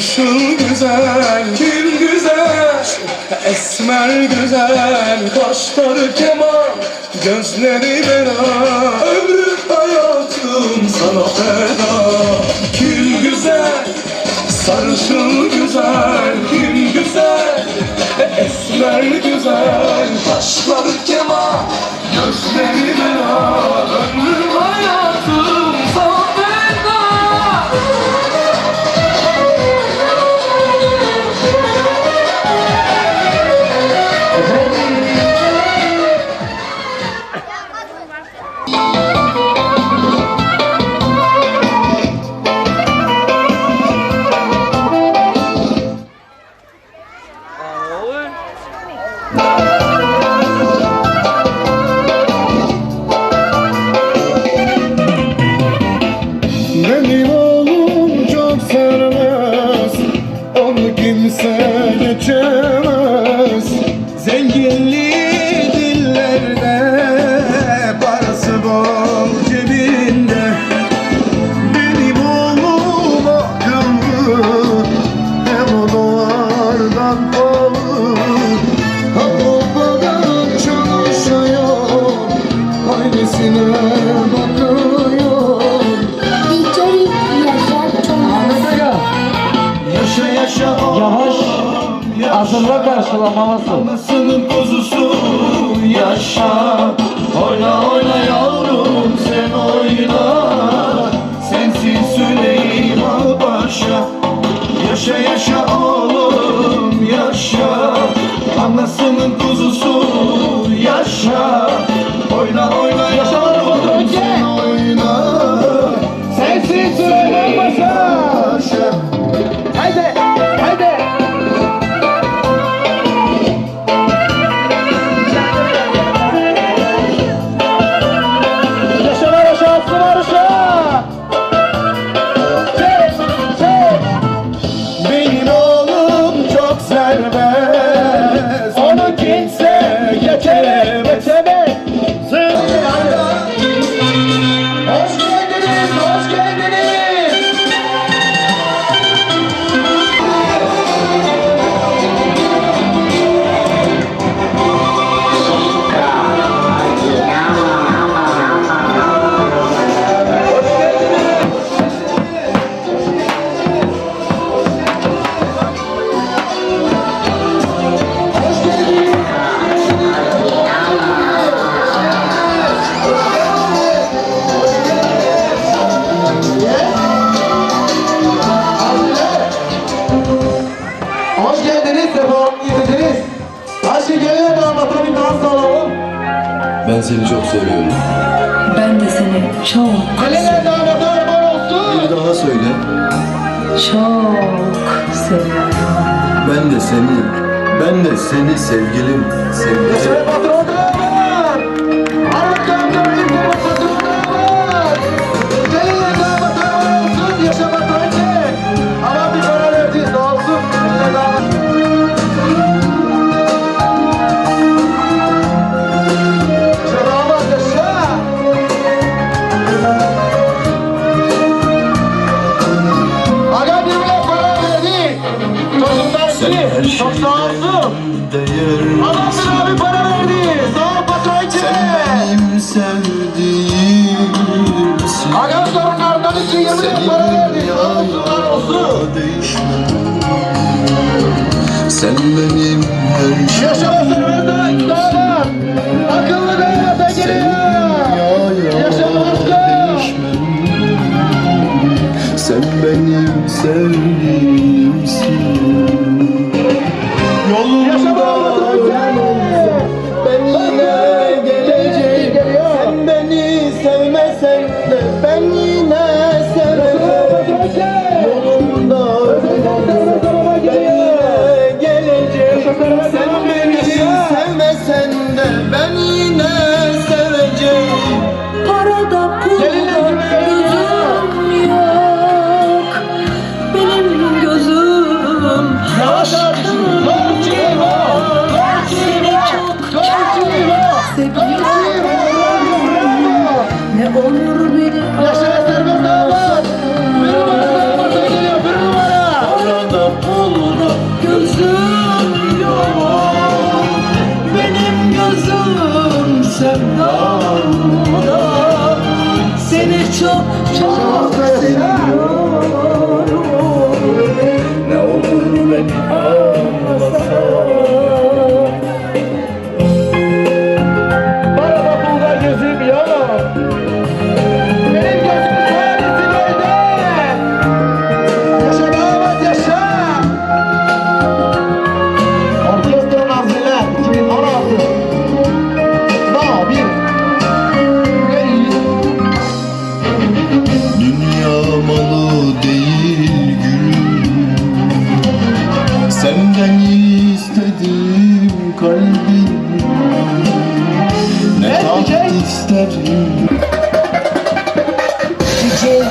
Sarışın güzel, kim güzel Esmer güzel, kaşları keman Gözleri bela, ömrüm hayatım sana feda. Kim güzel, sarışın güzel Ben seni çok seviyorum. Ben de seni çok Bir daha söyle. çok seviyorum. Ben de seni, ben de seni sevgilim, sevgilim. patron! değer Adamsın abi para verdi Sağ ol patron içine Sen benim sevdiğimsin Aga sorun artanı için 20 lira para verdi. Sağ olsunlar olsun. Sen benim her şeyim Boom,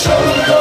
shoulder.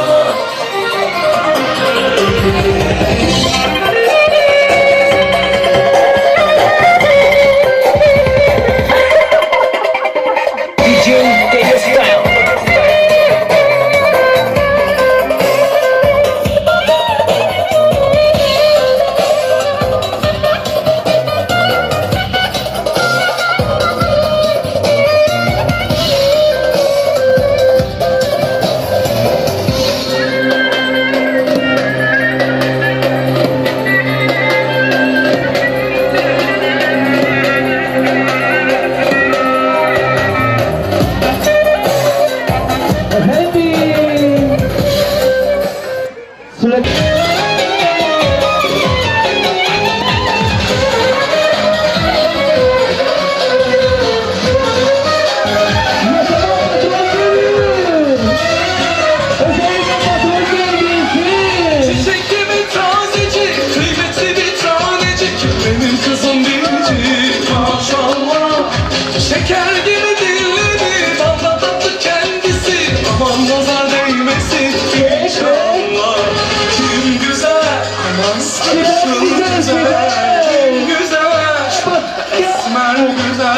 güzel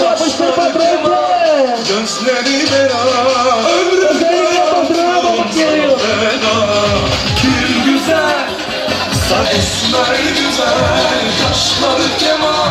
Başla patronum Gözleri beraber Ömrümde patronum feda Kim güzel Sen esmer güzel. Kaşları kemal.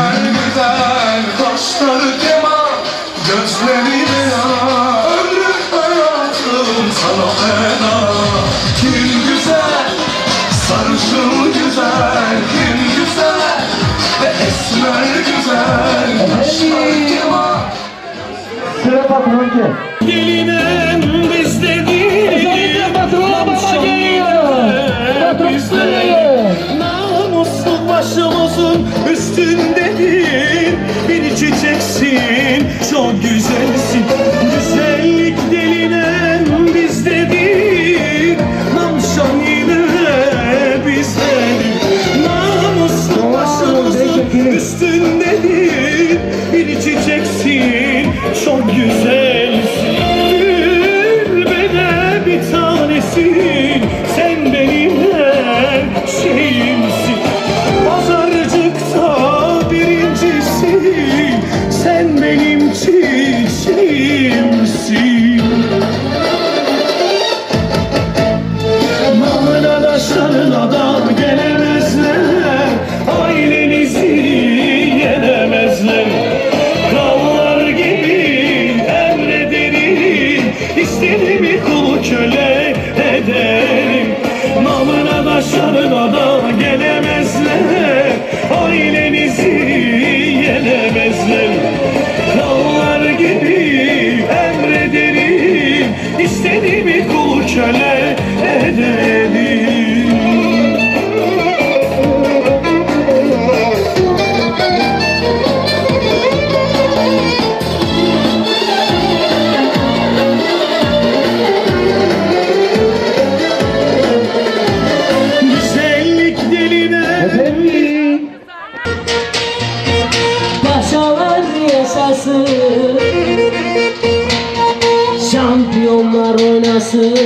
merdiven kaşları keman Gözleri bela ömrüm hayatım sana feda. Kim güzel sarışın güzel Kim güzel ve esmer güzel. Kaşları keman Sıra patronki çok güzelsin oynasın. Şampiyonlar oynasın.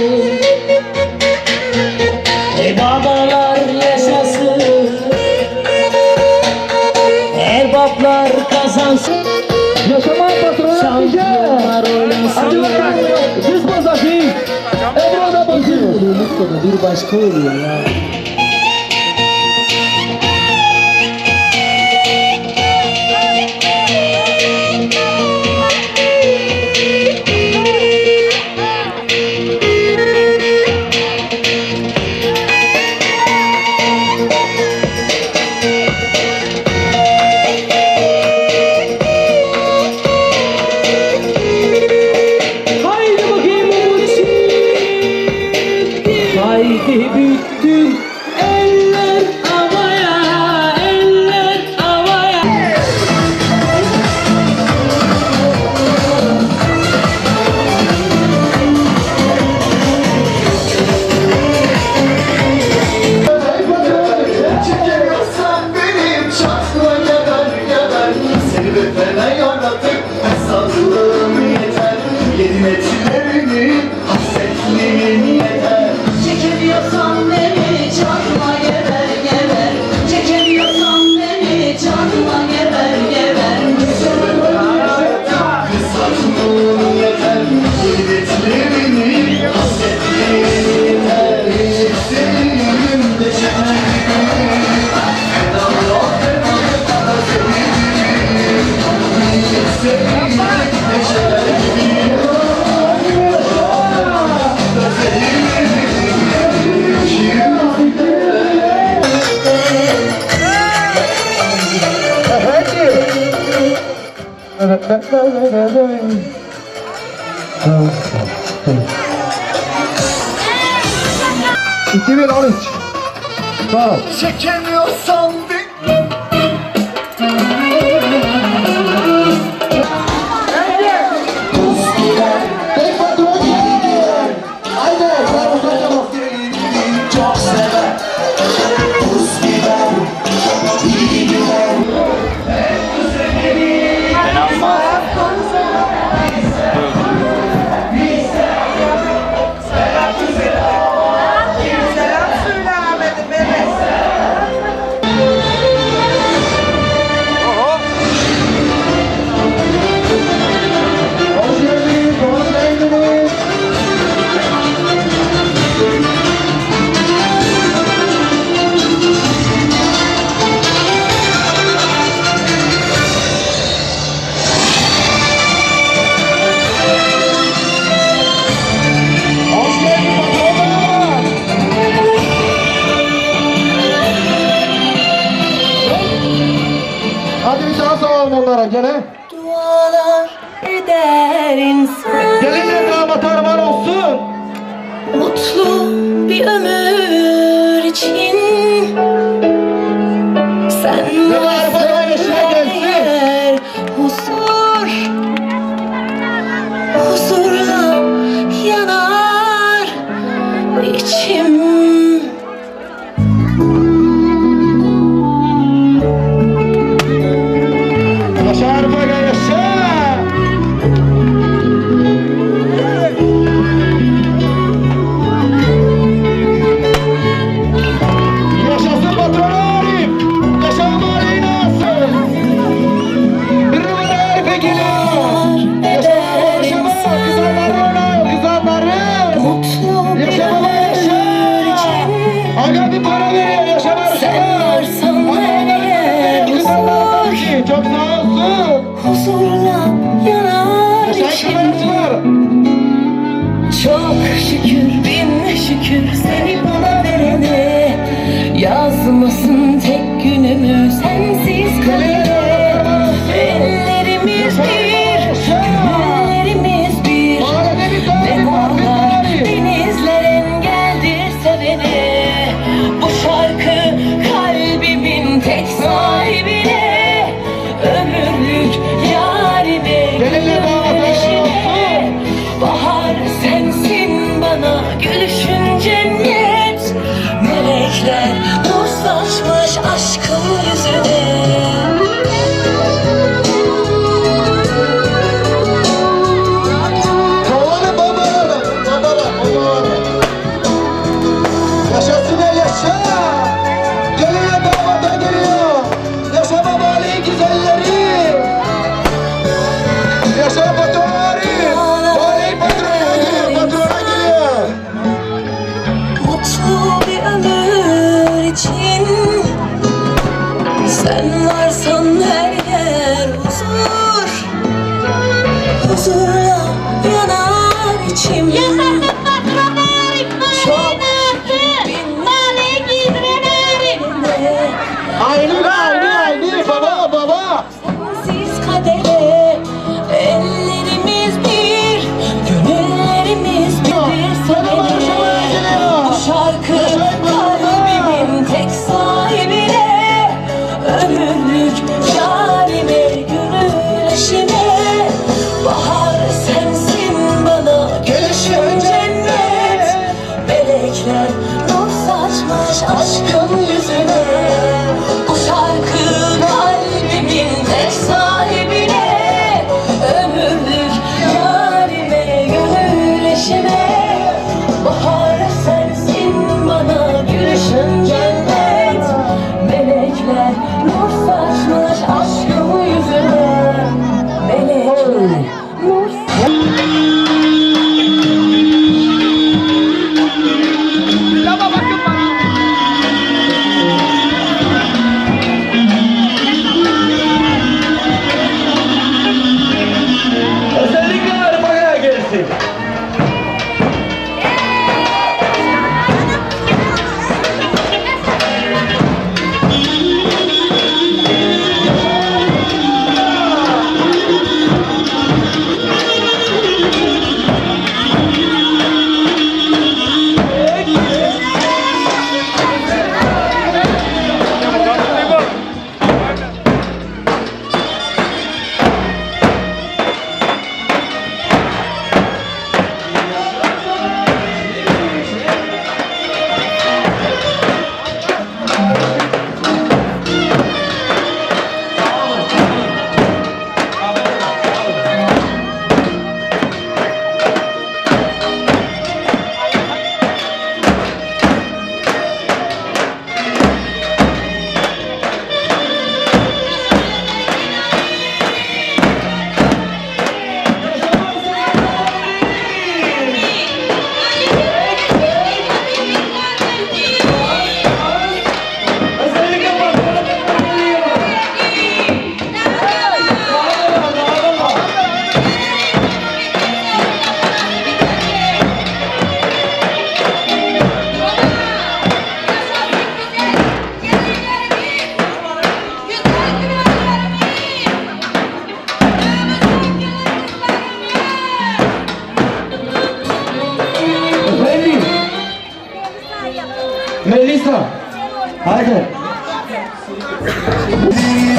Ey babalar yaşasın. Erbaplar kazansın. Yaşamak patron Şampiyonlar oynasın. Hadi bakalım. Biz pazartesi Ebru'da Bir başka oluyor ya. 2013 Sağ ol. Çekemiyorum. varsan nereye uzak Çok sağ Huzurla yanar içim. Çok şükür bin şükür seni bana verene. Yazmasın tek günümü sensiz kalır. yüzden Dostlaşmış aşkımız. 감사합니다.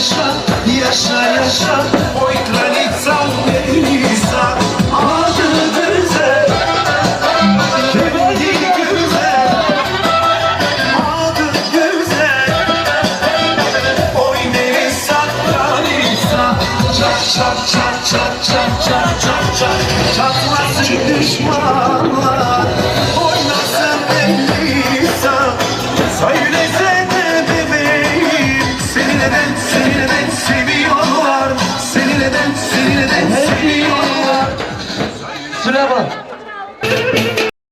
Yaşa yaşa, yaşa. Oy kralica Melisa Adı güzel. Kendi güzel Adı güzel. Oy Melisa kraliça Çat çat çat çat çat çat çat çat Çatlasın düşmanlar